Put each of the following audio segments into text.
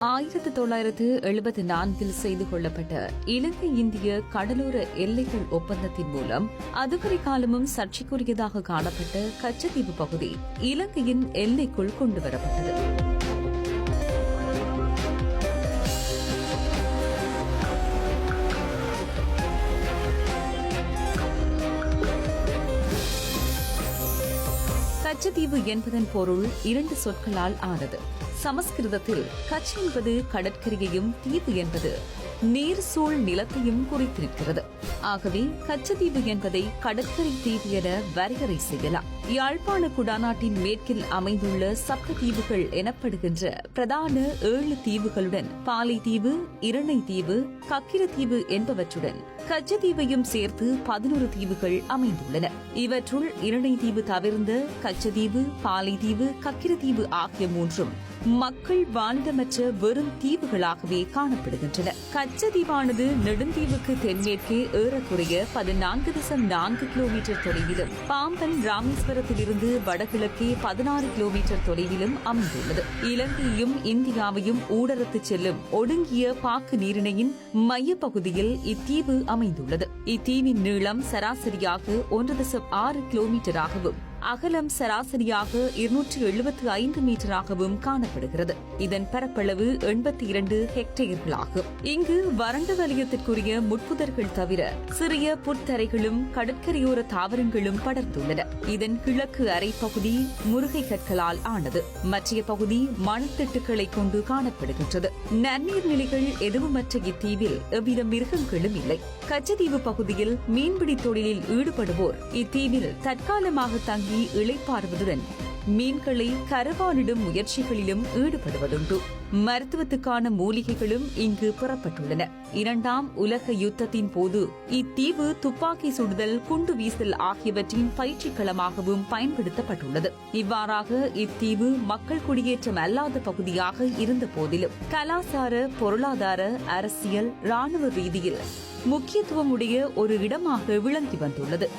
ஆயிரத்து தொள்ளாயிரத்து எழுபத்தி நான்கில் செய்து கொள்ளப்பட்ட இலங்கை இந்திய கடலோர எல்லைகள் ஒப்பந்தத்தின் மூலம் அதுவரை காலமும் சர்ச்சைக்குரியதாக காணப்பட்ட கச்சத்தீவு பகுதி இலங்கையின் எல்லைக்குள் கொண்டுவரப்பட்டது. கச்சத்தீவு என்பதன் பொருள் இரண்டு சொற்களால் ஆனது. சமஸ்கிருதத்தில் கச் என்பது கடற்கரையையும் தீவு என்பது நீர் சூழ் நிலத்தையும் குறித்திருக்கிறது. ஆகவே கச்சதீவு என்பதை கடற்கரை தீவு என வரையறை செய்யலாம். யாழ்ப்பாண குடாநாட்டின் மேற்கில் அமைந்துள்ள சப்த தீவுகள் எனப்படுகின்ற பிரதான ஏழு தீவுகளுடன் பாலைத்தீவு தீவு இரணை தீவு கக்கிரத்தீவு என்பவற்றுடன் கச்சத்தீவையும் சேர்த்து பதினோரு தீவுகள் அமைந்துள்ளன. இவற்றுள் இரணை தீவு தவிர்ந்த கச்சதீவு பாலைத்தீவு கக்கிரத்தீவு ஆகிய மூன்றும் மக்கள் வாழ்ந்தமற்ற வெறும் தீவுகளாகவே காணப்படுகின்றன. கச்சதீவானது நெடுந்தீவுக்கு தென்மேற்கே ஏறக்குறைய பதினான்கு தசம் நான்கு கிலோமீட்டர் தொலைவிலும் பாம்பன் ராமேஸ்வரம் ராமேஸ்வரத்திலிருந்து வடகிழக்கே பதினாறு கிலோமீட்டர் தொலைவிலும் அமைந்துள்ளது. இலங்கையும் இந்தியாவையும் ஊடறுத்து செல்லும் ஒடுங்கிய பாக்கு நீரிணையின் மையப்பகுதியில் இத்தீவு அமைந்துள்ளது. இத்தீவின் நீளம் சராசரியாக ஒன்று தசம் ஆறு கிலோமீட்டராகவும் அகலம் சராசரியாக இருநூற்று எழுபத்து ஐந்து மீட்டராகவும் காணப்படுகிறது. இதன் பரப்பளவு எண்பத்தி இரண்டு ஹெக்டேர்களாகும். இங்கு வறண்ட வலயத்திற்குரிய முட்புதர்கள் தவிர சிறிய புத்தரைகளும் கடற்கரையோர தாவரங்களும் படர்ந்துள்ளன. இதன் கிழக்கு அரைப்பகுதி முருகை கற்களால் ஆனது. மற்றைய பகுதி மணத்திட்டுகளை கொண்டு காணப்படுகின்றது. நன்னீர் நிலைகள் எதுவுமற்ற இத்தீவில் எவ்வித மிருகங்களும் இல்லை. கச்சத்தீவு பகுதியில் மீன்பிடி தொழிலில் ஈடுபடுவோர் இத்தீவில் தற்காலமாக தங்கி இளைப்பாறுவதுடன் மீன்களை கரவானிடும் முயற்சிகளிலும் ஈடுபடுவதுண்டு. மருத்துவத்துக்கான மூலிகைகளும் இங்கு புறப்பட்டுள்ளன. இரண்டாம் உலக யுத்தத்தின் போது இத்தீவு துப்பாக்கி சுடுதல் குண்டு வீசல் ஆகியவற்றின் பயிற்சிக்களமாகவும் பயன்படுத்தப்பட்டுள்ளது. இவ்வாறாக இத்தீவு மக்கள் குடியேற்றம் அல்லாத பகுதியாக இருந்த போதிலும் கலாசார பொருளாதார அரசியல் ராணுவ ரீதியில் முக்கியத்துவமுடைய ஒரு இடமாக விளங்கி வந்துள்ளது.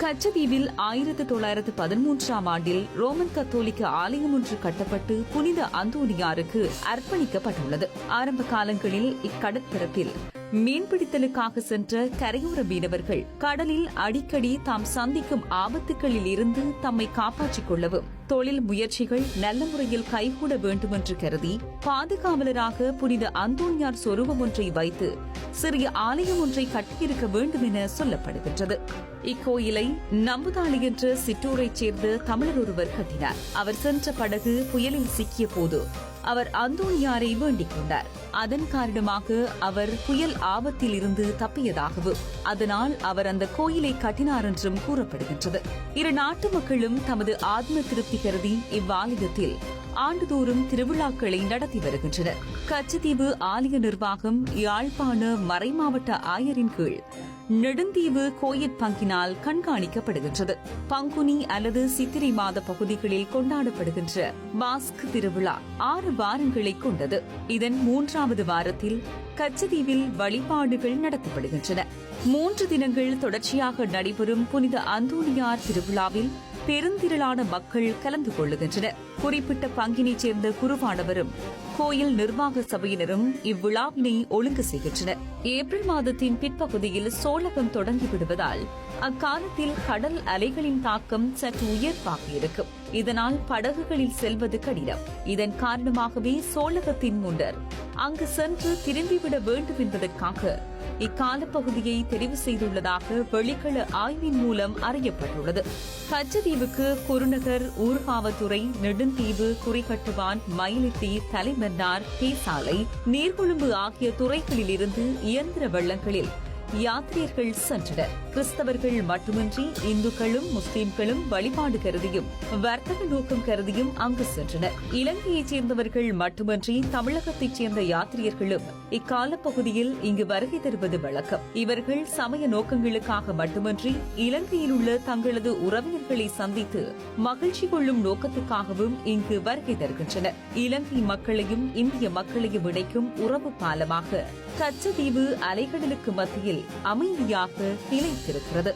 கச்சதீவில் ஆயிரத்து தொள்ளாயிரத்து பதிமூன்றாம் ஆண்டில் ரோமன் கத்தோலிக்க ஆலயம் ஒன்று கட்டப்பட்டு புனித அந்தோனியாருக்கு அர்ப்பணிக்கப்பட்டுள்ளது. ஆரம்ப காலங்களில் இக்கடற்பரப்பில் மீன்பிடித்தலுக்காக சென்ற கரையோர மீனவர்கள் கடலில் அடிக்கடி தாம் சந்திக்கும் ஆபத்துகளில் இருந்து தம்மை காப்பாற்றிக் கொள்ளவும் தொழில் முயற்சிகள் நல்ல முறையில் கைகூட வேண்டும் என்று கருதி பாதுகாவலராக புனித அந்தோணியார் சொரூபம் ஒன்றை வைத்து சிறிய ஆலயம் ஒன்றை கட்டியிருக்க வேண்டும் என சொல்லப்படுகின்றது. இக்கோயிலை நம்புதாளி என்ற சிற்றூரைச் சேர்ந்த தமிழர் ஒருவர் கட்டினார். அவர் சென்ற படகு புயலில் சிக்கிய போது அவர் அந்தோணியாரை வேண்டிக் கொண்டார். அதன் காரணமாக அவர் புயல் ஆபத்தில் இருந்து தப்பியதாகவும் அதனால் அவர் அந்த கோயிலை கட்டினார் என்றும் கூறப்படுகின்றது. இரு நாட்டு மக்களும் தமது ஆத்ம திருப்தி கருதி இவ்வாலயத்தில் ஆண்டுதோறும் திருவிழாக்களை நடத்தி வருகின்றனர். கச்சத்தீவு ஆலய நிர்வாகம் யாழ்ப்பாண மறைமாவட்ட ஆயரின் கீழ் நெடுந்தீவு கோயிற் பங்கினால் கண்காணிக்கப்படுகின்றது. பங்குனி அல்லது சித்திரை மாத பகுதிகளில் கொண்டாடப்படுகின்ற மாஸ்க் திருவிழா ஆறு வாரங்களை கொண்டது. இதன் மூன்றாவது வாரத்தில் கச்சதீவில் வழிபாடுகள் நடத்தப்படுகின்றன. மூன்று தினங்கள் தொடர்ச்சியாக நடைபெறும் புனித அந்தோனியார் திருவிழாவில் பெருந்திரளான மக்கள் கலந்து கொள்ளுகின்றனர். குறிப்பிட்ட பங்கினைச் சேர்ந்த குருவானவரும் கோயில் நிர்வாக சபையினரும் இவ்விழாவினை ஒழுங்கு செய்கின்றனர். ஏப்ரல் மாதத்தின் பிற்பகுதியில் சோழகம் தொடங்கிவிடுவதால் அக்காலத்தில் கடல் அலைகளின் தாக்கம் சற்று உயர்வாக இருக்கும். இதனால் படகுகளில் செல்வது கடினம். இதன் காரணமாகவே சோழகத்தின் முன்னர் அங்கு சென்று திரும்பிவிட வேண்டும் என்பதற்காக இக்கால பகுதியை தெரிவு செய்துள்ளதாக வெளிக்கள ஆய்வின் மூலம் அறியப்பட்டுள்ளது. கச்சதீவுக்கு குருநகர் ஊர்காவத்துறை நெடுந்தீவு குறிகட்டுவான் மயிலித்தி தலைமன்னார் தேசாலை நீர்கொழும்பு ஆகிய துறைகளிலிருந்து இயந்திர வெள்ளங்களில் யாத்ரீகர்கள் சென்றனர். கிறிஸ்தவர்கள் மட்டுமின்றி இந்துக்களும் முஸ்லிம்களும் வழிபாடு கருதியும் வர்த்தக நோக்கம் கருதியும் அங்கு சென்றனர். இலங்கையைச் சேர்ந்தவர்கள் மட்டுமின்றி தமிழகத்தைச் சேர்ந்த யாத்ரீகர்களும் இக்கால பகுதியில் இங்கு வருகை தருவது வழக்கம். இவர்கள் சமய நோக்கங்களுக்காக மட்டுமின்றி இலங்கையில் உள்ள தங்களது உறவினர்களை சந்தித்து மகிழ்ச்சி கொள்ளும் நோக்கத்துக்காகவும் இங்கு வருகை தருகின்றனர். இலங்கை மக்களையும் இந்திய மக்களையும் இணைக்கும் உறவு பாலமாக கச்சதீவு அலைகடலுக்கு மத்தியில் அமைதியாக நிலைத்திருக்கிறது.